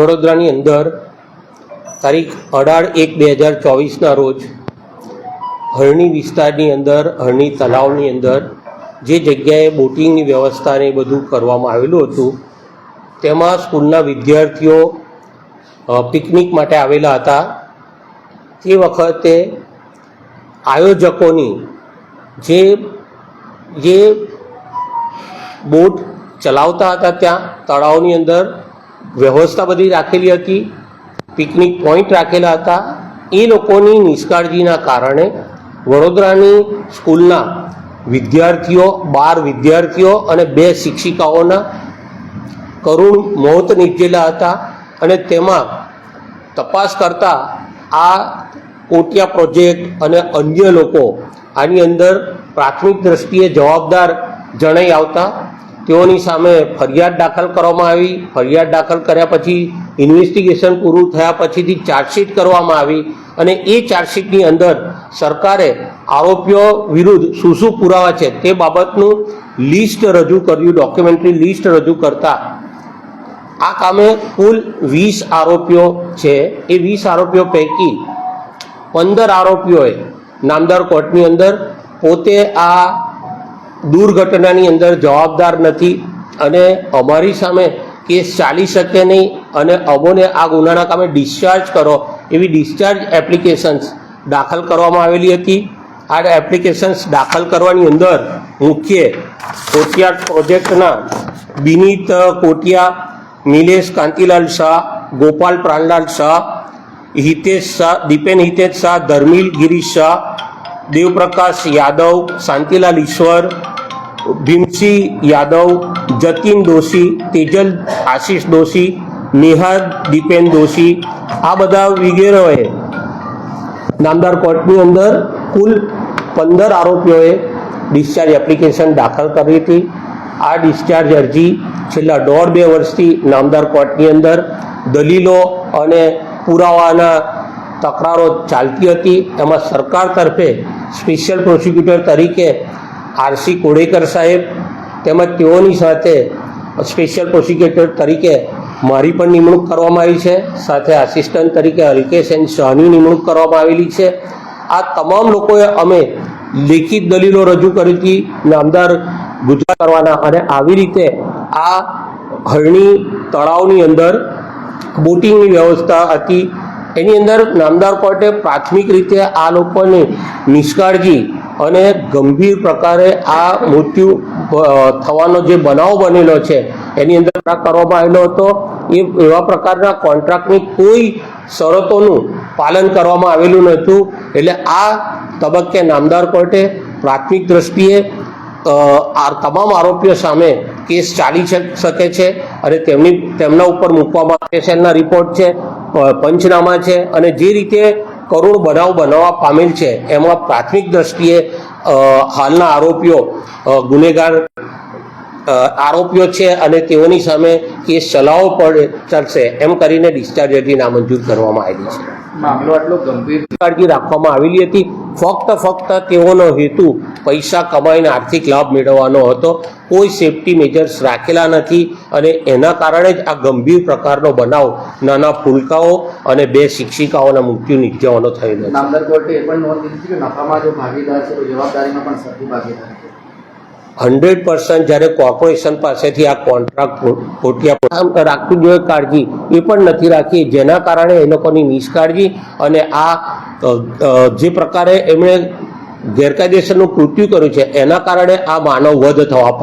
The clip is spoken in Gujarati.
વડોદરાની અંદર તારીખ અઢાર એક બે હજાર ચોવીસના રોજ હરણી વિસ્તારની અંદર, હરણી તલાવની અંદર જે જગ્યાએ બોટિંગની વ્યવસ્થાને બધું કરવામાં આવેલું હતું, તેમાં સ્કૂલના વિદ્યાર્થીઓ પિકનિક માટે આવેલા હતા. તે વખતે આયોજકોની જે જે બોટ ચલાવતા હતા ત્યાં, તળાવની અંદર વ્યવસ્થા બધી રાખેલી હતી, પિકનિક પોઈન્ટ રાખેલા હતા. એ લોકોની નિષ્કાળજીના કારણે વડોદરાની સ્કૂલના વિદ્યાર્થીઓ, બાર વિદ્યાર્થીઓ અને બે શિક્ષિકાઓના કરુણ મોત નીપજેલા હતા અને તેમાં તપાસ કરતા આ કોટિયા પ્રોજેક્ટ અને અન્ય લોકો આની અંદર પ્રાથમિક દ્રષ્ટિએ જવાબદાર જણાઈ આવતા તેઓની સામે ફરિયાદ દાખલ કરવામાં આવી. ફરિયાદ દાખલ કર્યા પછી ઇન્વેસ્ટિગેશન પૂરું થયા પછીથી ચાર્જશીટ કરવામાં આવી અને એ ચાર્જશીટની અંદર સરકારે આરોપીઓ વિરુદ્ધ શું શું પુરાવા છે તે બાબતનું લિસ્ટ રજૂ કર્યું ડોક્યુમેન્ટરી લિસ્ટ રજૂ કરતા. આ કામે કુલ વીસ આરોપીઓ છે. એ વીસ આરોપીઓ પૈકી પંદર આરોપીઓએ નામદાર કોર્ટની અંદર પોતે આ દુર્ઘટનાની અંદર જવાબદાર નથી અને અમારી સામે કેસ ચાલી શકે નહીં અને અમોને આ ગુનાના કામે ડિસ્ચાર્જ કરો એવી ડિસ્ચાર્જ એપ્લિકેશન્સ દાખલ કરવામાં આવેલી હતી. આ એપ્લિકેશન્સ દાખલ કરવાની અંદર મુખ્ય કોટિયા પ્રોજેક્ટના બિનીત કોટિયા, નિલેશ કાંતિલાલ શાહ, ગોપાલ પ્રાણલાલ શાહ, હિતેશ શાહ, દીપેન હિતેશ શાહ, ધર્મિલ ગિરીશ શાહ, દેવપ્રકાશ યાદવ, શાંતિલાલ ઈશ્વર ભીમસિંહ યાદવ, જતીન દોશી, તેજલ, આશીષ દોશી નિહાદ દીપેન દોશી, આ બધા વગેરેઓએ નામદાર કોર્ટની અંદર કુલ પંદર આરોપીઓએ ડિસ્ચાર્જ એપ્લિકેશન દાખલ કરી હતી. આ ડિસ્ચાર્જ અરજી છેલ્લા દોઢ બે વર્ષથી નામદાર કોર્ટની અંદર દલીલો અને પુરાવાના તકરારો ચાલતી હતી. એમાં સરકાર તરફે સ્પેશિયલ પ્રોસિક્યુટર તરીકે આરસી કોડેકર સાહેબ તેમજ તેઓની સાથે સ્પેશિયલ પ્રોસિક્યુટર તરીકે મારી પણ નિમણૂક કરવામાં આવી છે. સાથે આસિસ્ટન્ટ તરીકે અલ્કેશ એન્ડ શાહની નિમણૂક કરવામાં આવેલી છે. આ તમામ લોકોએ અમે લેખિત દલીલો રજૂ કરી હતી નામદાર ગુજરાત કરવાના અને આવી રીતે આ હરણી તળાવની અંદર બોટિંગની વ્યવસ્થા હતી. એની અંદર નામદાર કોર્ટે પ્રાથમિક રીતે આ લોકોની નિષ્કાળજી અને ગંભીર પ્રકારે આ મૃત્યુ થવાનો જે બનાવ બનેલો છે, એની અંદર કરવામાં આવેલો હતો. એ, એવા પ્રકારના કોન્ટ્રાક્ટની કોઈ શરતોનું પાલન કરવામાં આવેલું નહોતું. એટલે આ તબક્કે નામદાર કોર્ટે પ્રાથમિક દ્રષ્ટિએ આ તમામ આરોપીઓ સામે કેસ ચાલી શક- છે અને તેમની, તેમના ઉપર મૂકવામાં એફએસએલના રિપોર્ટ છે પંચનામા છે અને જે રીતે કરોડ બનાવ બનાવવા પામેલ છે. એમાં પ્રાથમિક દ્રષ્ટિએ હાલના આરોપીઓ ગુનેગાર આરોપીઓ છે અને તેઓની સામે કેસ ચલાવવો પણ ચાલશે એમ કરીને ડિસ્ચાર્જ અરજી નામંજૂર કરવામાં આવેલી છે. મામલો આટલો ગંભીર કાળજી રાખવામાં આવેલી હતી. ફક્ત ફક્ત તેઓનો હેતુ પૈસા કમાઈને આર્થિક લાભ મેળવવાનો હતો. કોઈ સેફટી મેજર્સ રાખેલા નથી અને એના કારણે જ આ ગંભીર પ્રકારનો બનાવ નાના ફૂલકાઓ અને બે શિક્ષિકાઓના મૃત્યુ નિપજવાનો થયેલો છે. નામદાર કોર્ટે એ પણ નોંધ લીધી કે નફામાં જો ભાગીદાર છે તો જવાબદારીમાં પણ સરખી ભાગીદાર છે. હંડ્રેડ પર્સન્ટ જ્યારે કોર્પોરેશન પાસેથી આ કોન્ટ્રાક્ટ ખોટિયા રાખવી જોઈએ કાળજી. એ પણ નથી રાખી. જેના કારણે એ લોકોની નિષ્કાળજી અને આ જે પ્રકારે એમણે ગેરકાયદેસરનું કૃત્યુ કર્યું છે એના કારણે આ માનવ વધ થવા